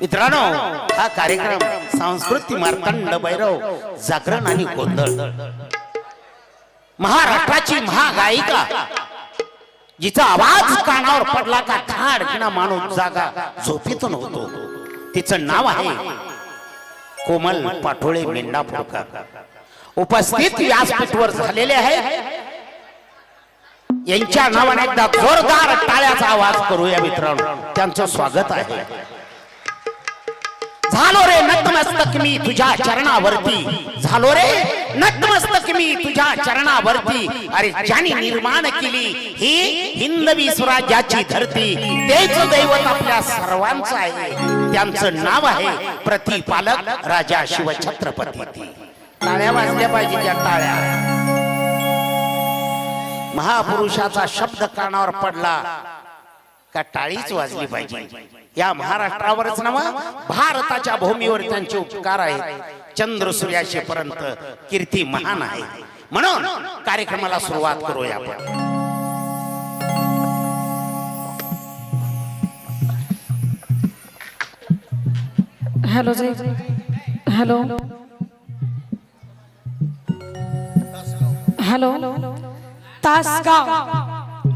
मित्रांनो हा कार्यक्रम सांस्कृतिक मार्तंड भैरव जागरण आणि गोंधळ. महाराष्ट्राची महागायिका जिचा आवाज कानावर पडला का धाड किंवा माणूस जागा झोपेतून होतो. तिचं नाव आहे कोमल पाठोळे मेंढापूरकर. उपस्थित व्यासपीठवर झालेले आहे यांच्या नावाने एकदा जोरदार टाळ्याचा आवाज करूया मित्रांनो. त्यांचं स्वागत आहे. झालो रे नतमस्तक मी तुझ्या चरणावरती. झालो रे नतमस्तक मी तुझ्या चरणावरती. अरे ज्याने निर्माण केली ही हिंदवी स्वराज्याची धरती तेच दैवत आपल्या सर्वांचं आहे. त्यांचं नाव आहे प्रतिपालक राजा शिवछत्रपती. टाळ्या वाजल्या पाहिजे त्या टाळ्या. महापुरुषाचा शब्द कानावर पडला का टाळीच वाजली पाहिजे. या महाराष्ट्रावरच नव भारताच्या भूमीवर त्यांचे उपकार आहेत. चंद्र सूर्याशी पर्यंत कीर्ती महान आहे. म्हणून कार्यक्रमाला सुरुवात करूया आपण. Hello hello. Hello. Tasgaon.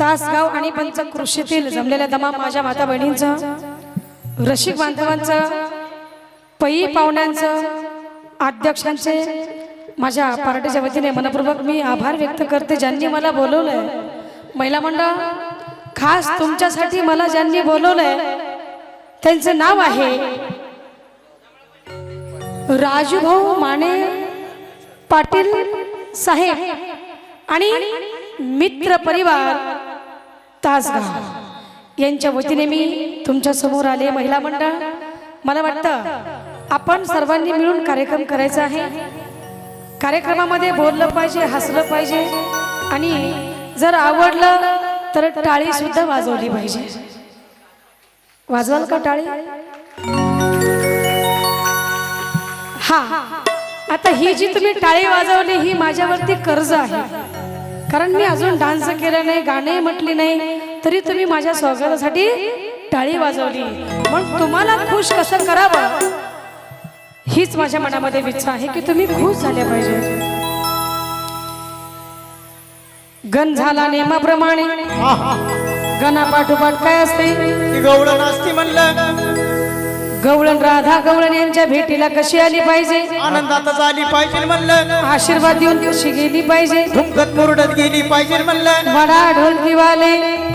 Tasgaon आणि पंचकृषीतील जमलेल्या दमा माझ्या माता बहिणींचा रसिक बांधवांचं पै पाहुण्यांचं अध्यक्षांचे माझ्या पार्टीच्या वतीने मनपूर्वक मी आभार व्यक्त करते ज्यांनी मला बोलवलंय. महिला मंडळ खास तुमच्यासाठी मला ज्यांनी बोलवलंय त्यांचं नाव आहे राजूभाऊ माने पाटील साहेब आणि मित्र परिवार तासगाव. यांच्या वतीने मी तुमच्यासमोर आले. महिला मंडळ मला वाटतं आपण सर्वांनी मिळून कार्यक्रम करायचा आहे. कार्यक्रमामध्ये बोललं पाहिजे हसलं पाहिजे. आणि जर आवडलं तर टाळी सुद्धा वाजवली पाहिजे. वाजवाल का टाळी? हा. आता ही जी तुम्ही टाळी वाजवली ही माझ्यावरती कर्ज आहे. कारण मी अजून डान्स केला नाही गाणे म्हटली नाही. तरी तुम्ही माझ्या स्वागतासाठी टाळी वाजवली. मग तुम्हाला खुश कसं करावं? हीच माझ्या मनामध्ये इच्छा आहे की तुम्ही खुश झाल्या पाहिजे. गण झाला नेमाप्रमाणे गणा पाठोपाठ काय असते? गवळण असती म्हणलं. गवळण राधा गवळण यांच्या भेटीला कशी आली पाहिजे? आनंदातच आली पाहिजे म्हणलं. आशीर्वाद देऊन कशी गेली पाहिजे? धुमकत मुरडत गेली पाहिजे म्हणलं. वडा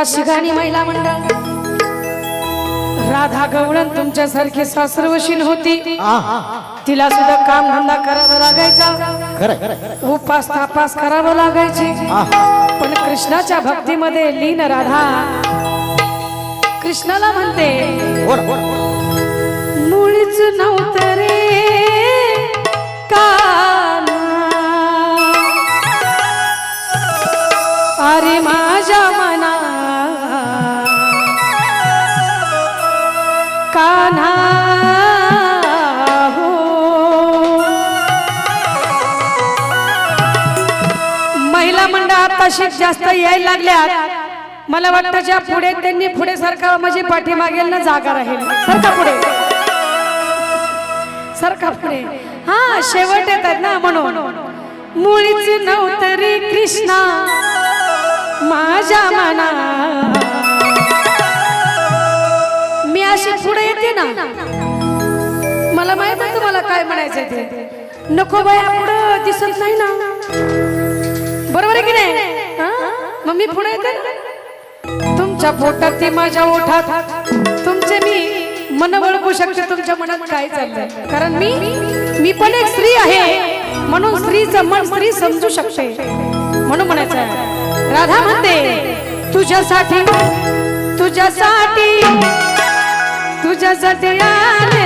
या शिगाणी महिला मंडळ. राधा गवळण तुमच्यासारखी सासरवशील होती. तिला सुद्धा काम धंदा करावा लागायचा. उपास तापास करावं लागायचे. पण कृष्णाच्या भक्तीमध्ये लीन राधा. कृष्णाला म्हणते मुळीच नव्हतं रे का अरे माझ्या मना आताशी जास्त यायला लागल्या मला वाटतं ज्या पुढे त्यांनी पुढे सरका म्हणजे पाठीमागेल ना जागा राहील. सरका पुढे. सरका पुढे. हा शेवट येतात ना म्हणून. मुळीच नवतरी कृष्णा माझ्या मना. मी अशी पुढे येते ना. मला माहीत आहे तुम्हाला काय म्हणायचं ते. नको बाया पुढं दिसत नाही ना. बरोबर आहे की नाही? मग मी पुढे येते. तुमच्या पोटात ती माझ्या ओठात. तुमचे मी मन ओळखू शकते तुमच्या मनात काय चाललंय. कारण मी मी पण एक स्त्री आहे. म्हणून स्त्रीचं मन स्त्री समजू शकते. म्हणून म्हणायचं राधा म्हणते तुझ्यासाठी तुझ्यासाठी तुझ्यासाठी आले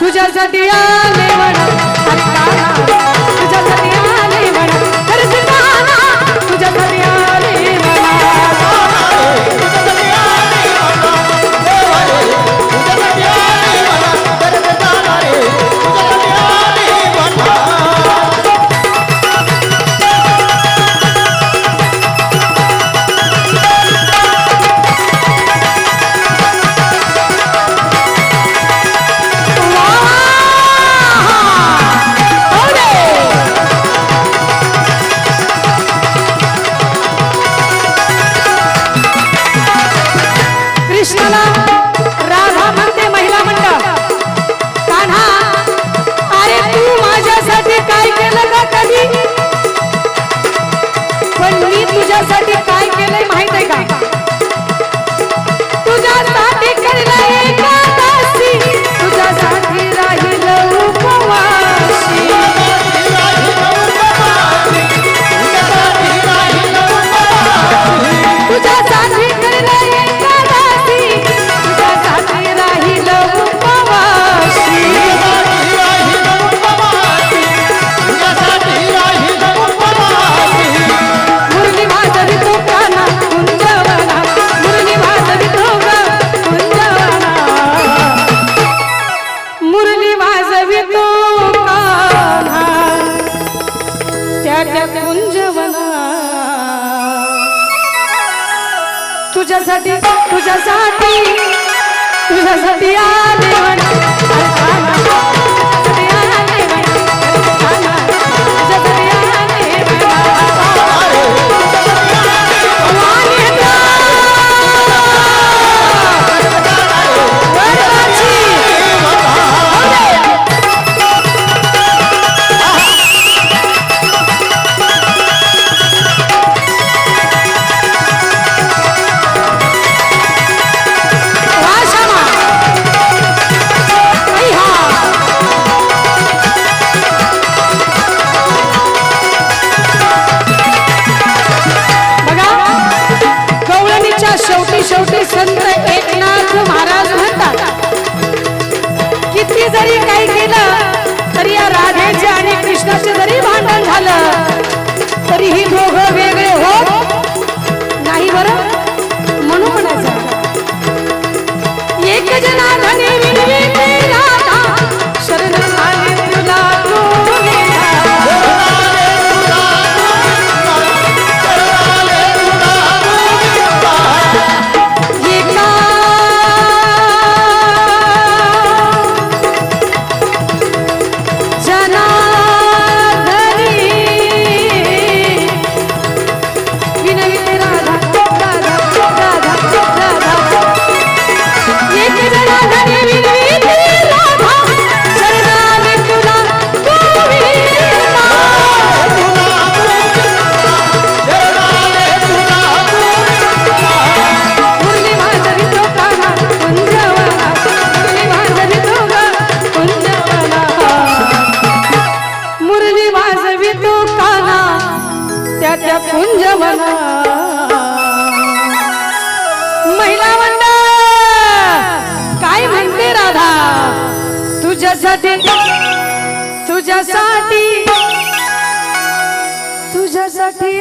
तुझ्यासाठी आले म्हणा.